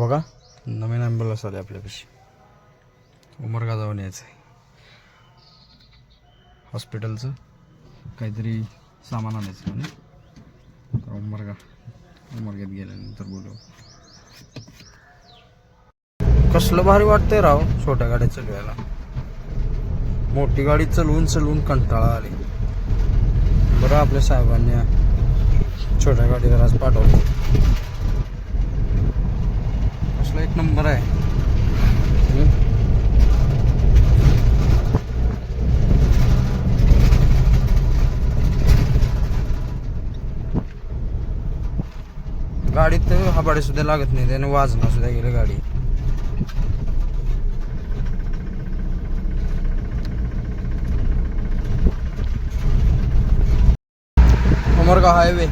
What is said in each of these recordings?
बघा. नवीन ॲम्ब्युलन्स आले आपल्यापाशी. उमरगा जाऊन यायचं आहे. हॉस्पिटलचं काहीतरी सामान आणायचं म्हणे उमरगा उमरग्यात गेल्यानंतर बोलू. कसलं भारी वाटतंय राव छोट्या गाड्या चलवायला मोठी गाडी चलवून चलवून कंटाळा आली. बरं आपल्या साहेबांनी छोट्या गाडीवर आज पाठवलं. एक नंबर आहे. गाडीत तर हबाडे सुद्धा लागत नाही त्याने वाजणं सुद्धा गेलं गाडी. उमरगा हायवे.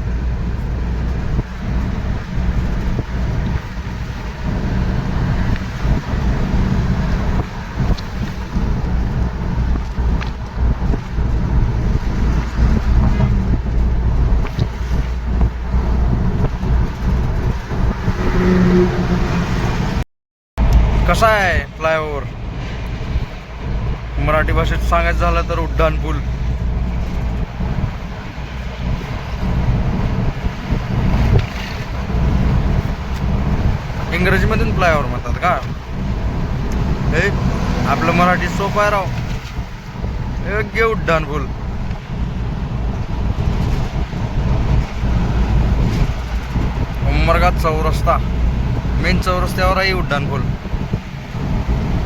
कसा आहे फ्लायओव्हर? मराठी भाषेत सांगायचं झालं तर उड्डाण पूल. इंग्रजीमधून फ्लायओव्हर म्हणतात का? हे आपलं मराठी सोपं आहे राव. योग्य उड्डाण पूल. उमरगात चौरस्ता. मेन चौरस्त्यावरही उड्डाण पूल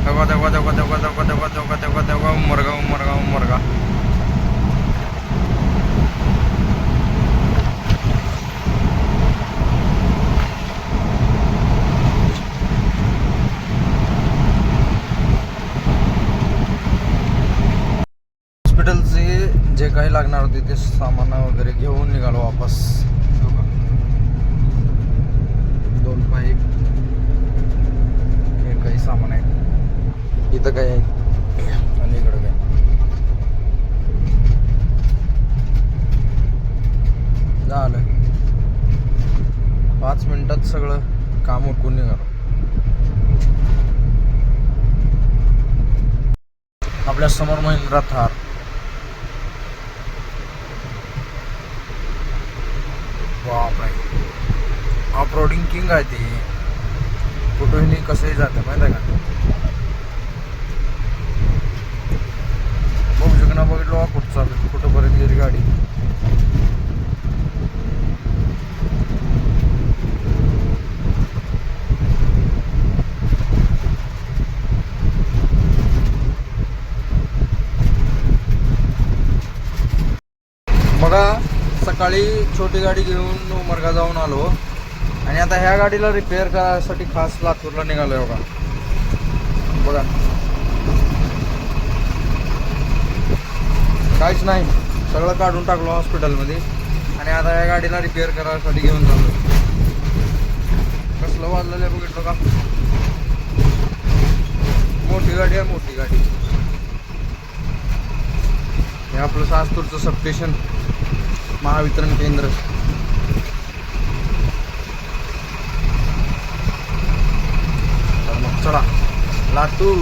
तेव्हा तेव्हा तेव्हा तेव्हा तेव्हा तेव्हा तेव्हा तेव्हा तेव्हा उमरगा उमरगा उमरगा हॉस्पिटलचे जे काही लागणार होते ते सामान वगैरे घेऊन निघालो वापस हो का? दोन पाईप हे काही सामान आहे इथं काय आहे आणि इकडं काय झालं पाच मिनिटात सगळं काम उरकून निघालो. आपल्यासमोर महिंद्रा थार. बापरे. ऑफ रोडिंग किंग आहे ती. कुठूनही कसंही जातं माहिती आहे का? बघू शकणार बघितलं कुठं चालू कुठंपर्यंत गेली गाडी बघा सकाळी छोटी गाडी घेऊन उमरगा जाऊन आलो. आणि आता ह्या गाडीला रिपेअर करायसाठी खास लातूरला निघालोय बघा. बघा. काहीच नाही. सगळं काढून टाकलो हॉस्पिटलमध्ये. आणि आता या गाडीला रिपेअर करायसाठी घेऊन चाललो कसलं वाजलेलं आहे बघितलं का? मोठी गाडी आहे मोठी गाडी. हे आपलं सास्तूरचं सबस्टेशन महावितरण केंद्र. तर मग चला. लातूर.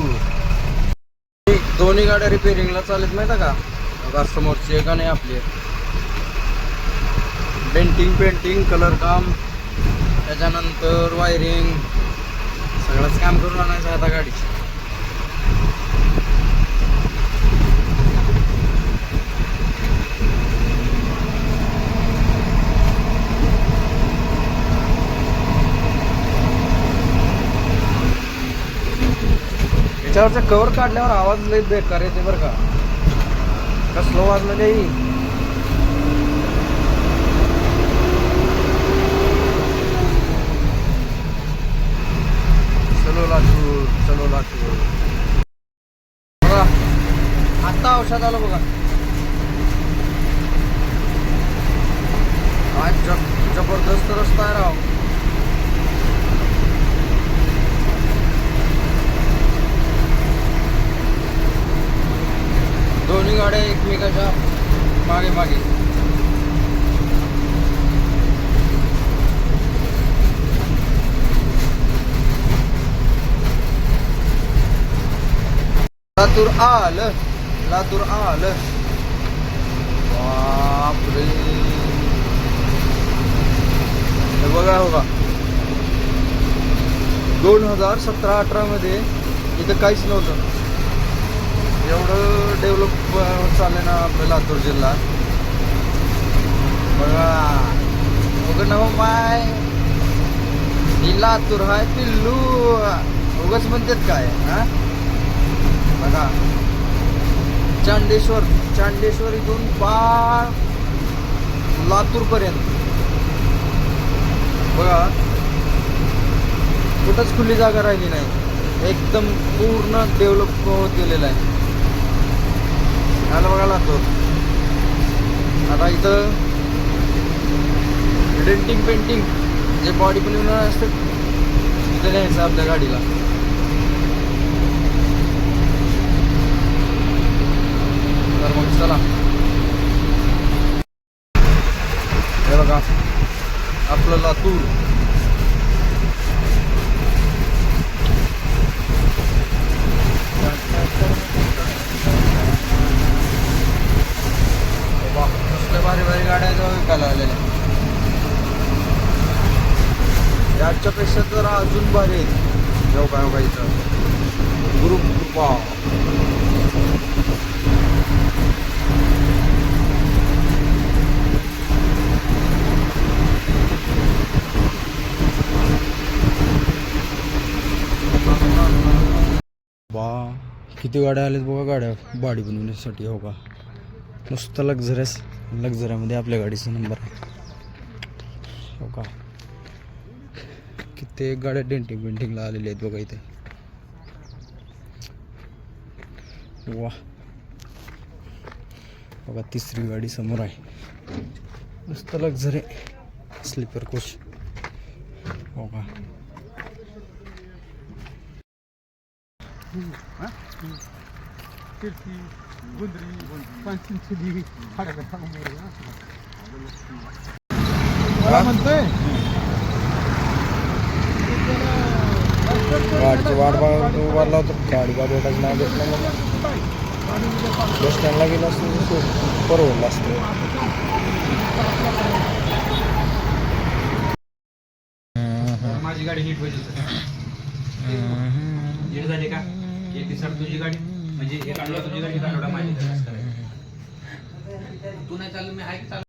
दोन्ही गाड्या रिपेरिंगला चालत माहिती का? बघा समोरची एका नाही आपली पेंटिंग पेंटिंग कलर काम. त्याच्यानंतर वायरिंग सगळंच काम करून आणायचं आता गाडीची. याच्यावरचं कवर काढल्यावर आवाज लई बेकार येते बरं का. कसलो वाजलं नाही चलो लातूर चलो लातूर बघा आत्ता औषध आलं बघा. आज जब जबरदस्त रस्ता आहे राव. दोन्ही गाड्या एकमेकाच्या मागे मागे. लातूर आल लातूर आल. बापरे. बघा हो का दोन हजार सतरा अठरा मध्ये इथं काहीच नव्हतं. एवढं डेव्हलप चाललं ना आपलं लातूर जिल्हा. बघा बघ ना हो माय. ही लातूर हाय पिल्लू. उगच म्हणतात काय हा? बघा. चांडेश्वर चांडेश्वर इथून पार लातूरपर्यंत. बघा. कुठंच खुली जागा राहिली नाही. एकदम पूर्ण डेव्हलप होत गेलेलं आहे. आलं बघा लातूर आता इथं डेंटिंग पेंटिंग जे बॉडी पण असतं तिथं न्यायचं आपल्या गाडीला. तर मग चला. हे बघा आपलं लातूर हे बघ, कसल्या भारी भारी गाड्या जवळ विकायला आलेल्या याच्यापेक्षा तर अजून भारी आहेत. येऊ काय हो ग्रुप कृपा बा किती गाड्या आल्यात बघा गाड्या. बाडी बनवण्यासाठी हो का? नुसतं लक्झरस लक्झऱ्यामध्ये आपल्या गाडीचा नंबर आहे. हो का? ते गाड्या डेंटिंग पेंटिंगला आलेले आहेत बघा इथे. वा बघा तिसरी गाडी समोर आहे. नुसतं लक्झरी स्लीपर कोच बघा. मला म्हणतोय गाडीची वाट बघा उभारला होता. गाडी गाडी भेटायचं नाही भेटलं मग बस स्टँडला गेलं असतं परवडलं असतं. माझी गाडी नीट पाहिजे नीट झाली का? एक दिवसात तुझी गाडी. म्हणजे एक आठवडा तुझी गाडी एक आठवडा माझी. तू नाही चाललं मी ऐक चालू